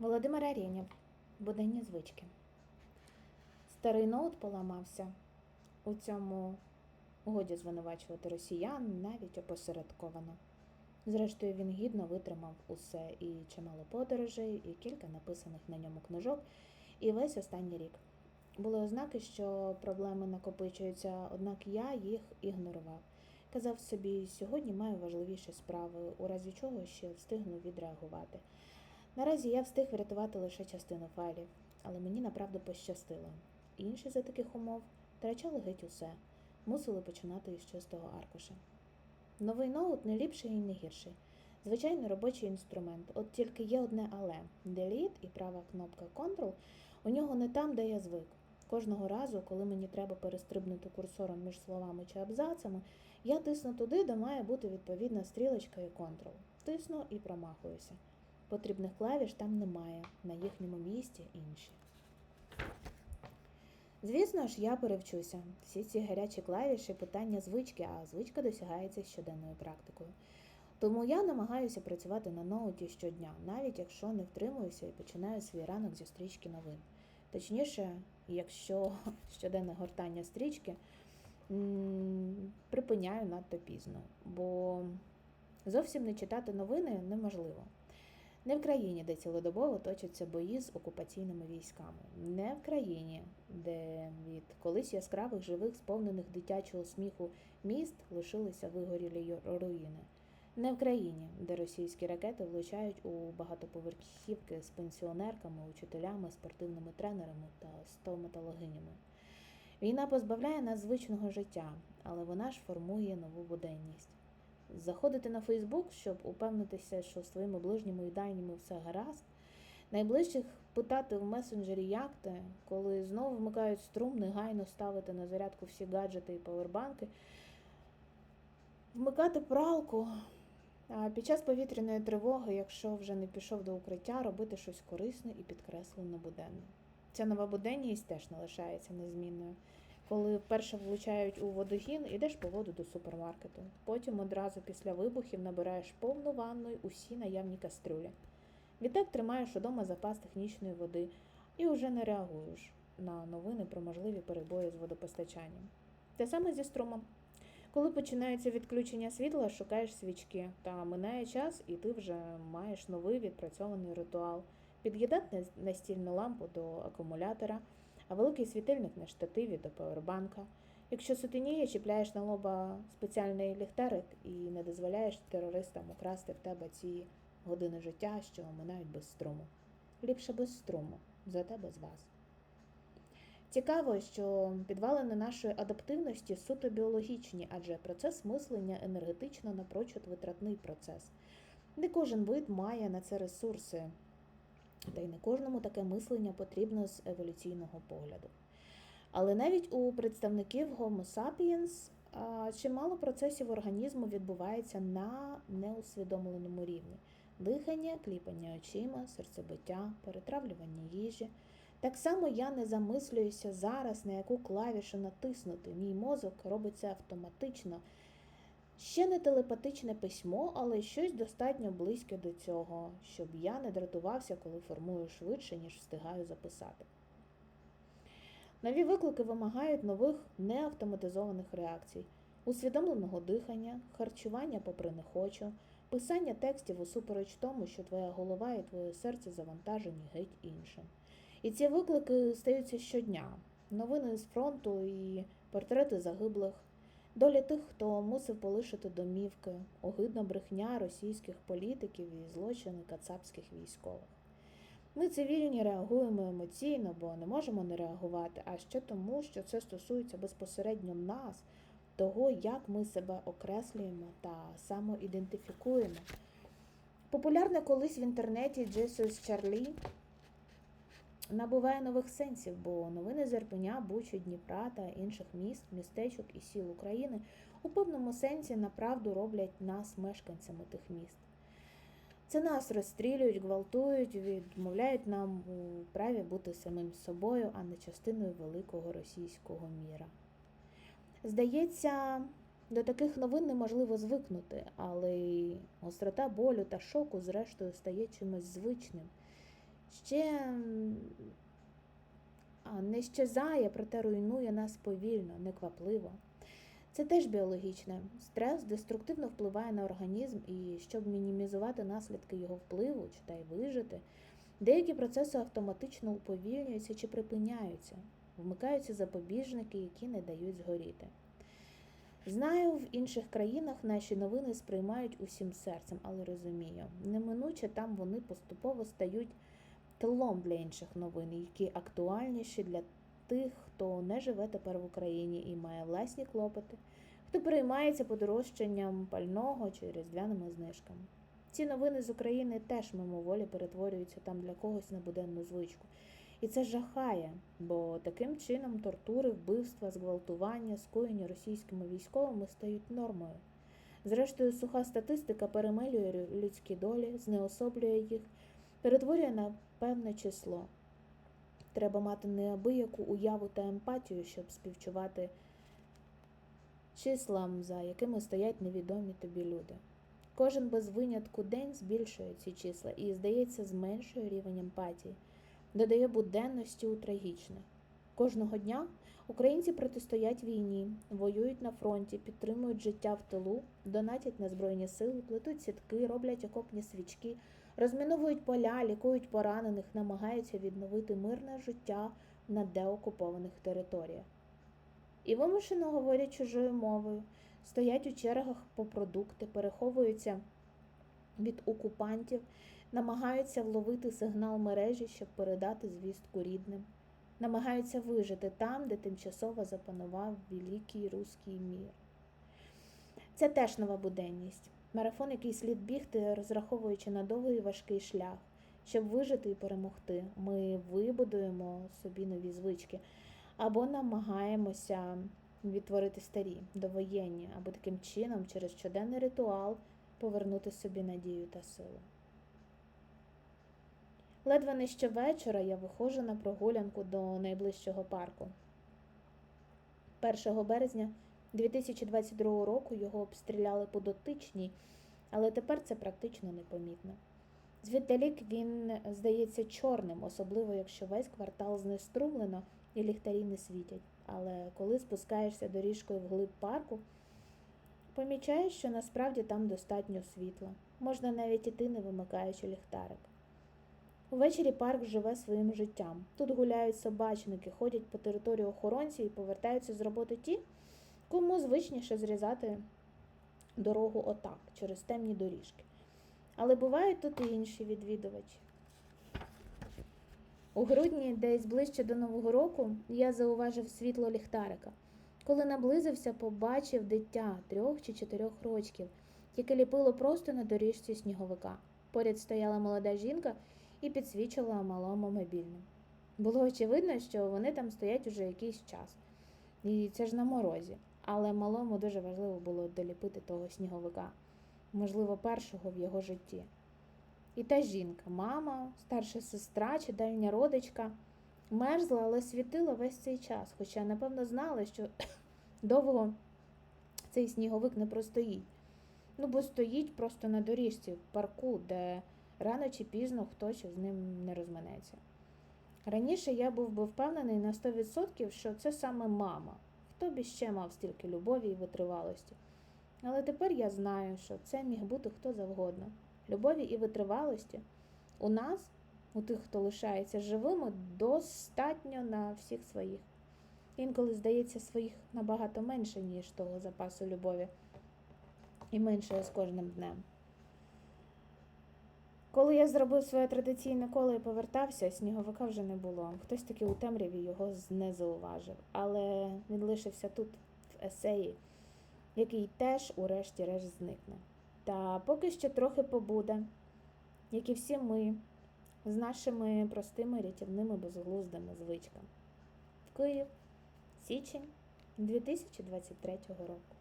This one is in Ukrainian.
Володимир Арєнєв. Буденні звички. Старий ноут поламався. У цьому годі звинувачувати росіян навіть опосередковано. Зрештою, він гідно витримав усе і чимало подорожей, і кілька написаних на ньому книжок, і весь останній рік. Були ознаки, що проблеми накопичуються, однак я їх ігнорував. Казав собі, сьогодні маю важливіші справи, у разі чого ще встигну відреагувати. Наразі я встиг врятувати лише частину файлів, але мені направду пощастило. Інші за таких умов втрачали геть усе, мусили починати із чистого аркуша. Новий ноут не ліпший і не гірший. Звичайний робочий інструмент, от тільки є одне але Delete і права кнопка Ctrl у нього не там, де я звик. Кожного разу, коли мені треба перестрибнути курсором між словами чи абзацами, я тисну туди, де має бути відповідна стрілочка і Ctrl. Тисну і промахуюся. Потрібних клавіш там немає, на їхньому місці інші. Звісно ж, я перевчуся. Всі ці гарячі клавіші питання звички, а звичка досягається щоденною практикою. Тому я намагаюся працювати на ноуті щодня, навіть якщо не втримуюся і починаю свій ранок зі стрічки новин. Точніше, якщо щоденне гортання стрічки припиняю надто пізно, бо зовсім не читати новини неможливо. Не в країні, де цілодобово точаться бої з окупаційними військами, не в країні, де від колись яскравих живих, сповнених дитячого сміху міст лишилися вигорілі руїни, не в країні, де російські ракети влучають у багатоповерхівки з пенсіонерками, учителями, спортивними тренерами та стоматологинями. Війна позбавляє нас звичного життя, але вона ж формує нову буденність. Заходити на Фейсбук, щоб упевнитися, що з твоїми ближніми і дальніми все гаразд. Найближчих питати в месенджері, як ти, коли знову вмикають струм, негайно ставити на зарядку всі гаджети і павербанки, вмикати пралку, а під час повітряної тривоги, якщо вже не пішов до укриття, робити щось корисне і підкреслено буденне. Ця нова буденність теж не лишається незмінною. Коли вперше влучають у водогін, ідеш по воду до супермаркету. Потім одразу після вибухів набираєш повну ванну й усі наявні кастрюлі. Відтак тримаєш удома запас технічної води і вже не реагуєш на новини про можливі перебої з водопостачанням. Те саме зі струмом. Коли починається відключення світла, шукаєш свічки, та минає час, і ти вже маєш новий відпрацьований ритуал. Під'їдати настільну лампу до акумулятора а великий світильник на штативі до павербанка. Якщо сутеніє, чіпляєш на лоба спеціальний ліхтарик і не дозволяєш терористам украсти в тебе ці години життя, що минають без струму. Ліпше без струму, зате без вас. Цікаво, що підвалини нашої адаптивності суто біологічні, адже процес мислення енергетично напрочуд витратний процес. Не кожен вид має на це ресурси, та й не кожному таке мислення потрібно з еволюційного погляду. Але навіть у представників Homo sapiens чимало процесів організму відбувається на неусвідомленому рівні: дихання, кліпання очима, серцебиття, перетравлювання їжі. Так само я не замислююся зараз, на яку клавішу натиснути. Мій мозок робиться автоматично. Ще не телепатичне письмо, але щось достатньо близьке до цього, щоб я не дратувався, коли формую швидше, ніж встигаю записати. Нові виклики вимагають нових неавтоматизованих реакцій, усвідомленого дихання, харчування попри не хочу, писання текстів усупереч тому, що твоя голова і твоє серце завантажені геть іншим. І ці виклики стаються щодня: новини з фронту і портрети загиблих. Доля тих, хто мусив полишити домівки, огидна брехня російських політиків і злочини кацапських військових. Ми цивільні реагуємо емоційно, бо не можемо не реагувати, а ще тому, що це стосується безпосередньо нас, того, як ми себе окреслюємо та самоідентифікуємо. Популярне колись в інтернеті Jesus Чарлі набуває нових сенсів, бо новини з Ірпеня, Бучі, Дніпра та інших міст, містечок і сіл України у певному сенсі направду роблять нас мешканцями тих міст. Це нас розстрілюють, гвалтують, відмовляють нам у праві бути самим собою, а не частиною великого російського міра. Здається, до таких новин неможливо звикнути, але гострота болю та шоку, зрештою, стає чимось звичним. Ще не щезає, проте руйнує нас повільно, неквапливо. Це теж біологічне. Стрес деструктивно впливає на організм, і щоб мінімізувати наслідки його впливу чи та й вижити, деякі процеси автоматично уповільнюються чи припиняються, вмикаються запобіжники, які не дають згоріти. Знаю, в інших країнах наші новини сприймають усім серцем, але розумію, неминуче там вони поступово стають тлом для інших новин, які актуальніші для тих, хто не живе тепер в Україні і має власні клопоти, хто переймається подорожчанням пального чи різдвяними знижками. Ці новини з України теж мимоволі перетворюються там для когось на буденну звичку. І це жахає, бо таким чином тортури, вбивства, зґвалтування, скоєні російськими військовими стають нормою. Зрештою, суха статистика перемилює людські долі, знеособлює їх, перетворює на певне число. Треба мати неабияку уяву та емпатію, щоб співчувати числам, за якими стоять невідомі тобі люди. Кожен без винятку день збільшує ці числа і, здається, зменшує рівень емпатії, додає буденності у трагічне. Кожного дня українці протистоять війні, воюють на фронті, підтримують життя в тилу, донатять на збройні сили, плетуть сітки, роблять окопні свічки, розміновують поля, лікують поранених, намагаються відновити мирне життя на деокупованих територіях. І вимушено говорять чужою мовою, стоять у чергах по продукти, переховуються від окупантів, намагаються вловити сигнал мережі, щоб передати звістку рідним, намагаються вижити там, де тимчасово запанував великий руський мір. Це теж нова буденність. Марафон, який слід бігти, розраховуючи на довгий і важкий шлях. Щоб вижити і перемогти, ми вибудуємо собі нові звички або намагаємося відтворити старі, довоєнні, або таким чином через щоденний ритуал повернути собі надію та силу. Ледве не щовечора я виходжу на прогулянку до найближчого парку. 1 березня 2022 року його обстріляли по дотичній, але тепер це практично непомітно. Звіддалік він здається чорним, особливо якщо весь квартал знеструмлено і ліхтарі не світять. Але коли спускаєшся доріжкою вглиб парку, помічаєш, що насправді там достатньо світла. Можна навіть іти, не вимикаючи ліхтарик. Увечері парк живе своїм життям. Тут гуляють собачники, ходять по території охоронці і повертаються з роботи ті, кому звичніше зрізати дорогу отак, через темні доріжки. Але бувають тут і інші відвідувачі. У грудні, десь ближче до Нового року, я зауважив світло ліхтарика. Коли наблизився, побачив дитя трьох чи чотирьох рочків, яке ліпило просто на доріжці сніговика. Поряд стояла молода жінка і підсвічувала малому мобільним. Було очевидно, що вони там стоять уже якийсь час. І це ж на морозі. Але малому дуже важливо було доліпити того сніговика, можливо, першого в його житті. І та жінка, мама, старша сестра чи дальня родичка, мерзла, але світила весь цей час, хоча, напевно, знала, що довго цей сніговик не простоїть. Ну, бо стоїть просто на доріжці в парку, де рано чи пізно хтось з ним не розминеться. Раніше я був би впевнений на 100%, що це саме мама. Хто б іще мав стільки любові і витривалості. Але тепер я знаю, що це міг бути хто завгодно. Любові і витривалості у нас, у тих, хто лишається живими, достатньо на всіх своїх. Інколи здається своїх набагато менше, ніж того запасу любові, і менше з кожним днем. Коли я зробив своє традиційне коло і повертався, сніговика вже не було. Хтось таки у темряві його не зауважив, але він лишився тут, в есеї, який теж, урешті-решт, зникне. Та поки що трохи побуде, як і всі ми, з нашими простими рятівними безглуздими звичками. Київ, січень 2023 року.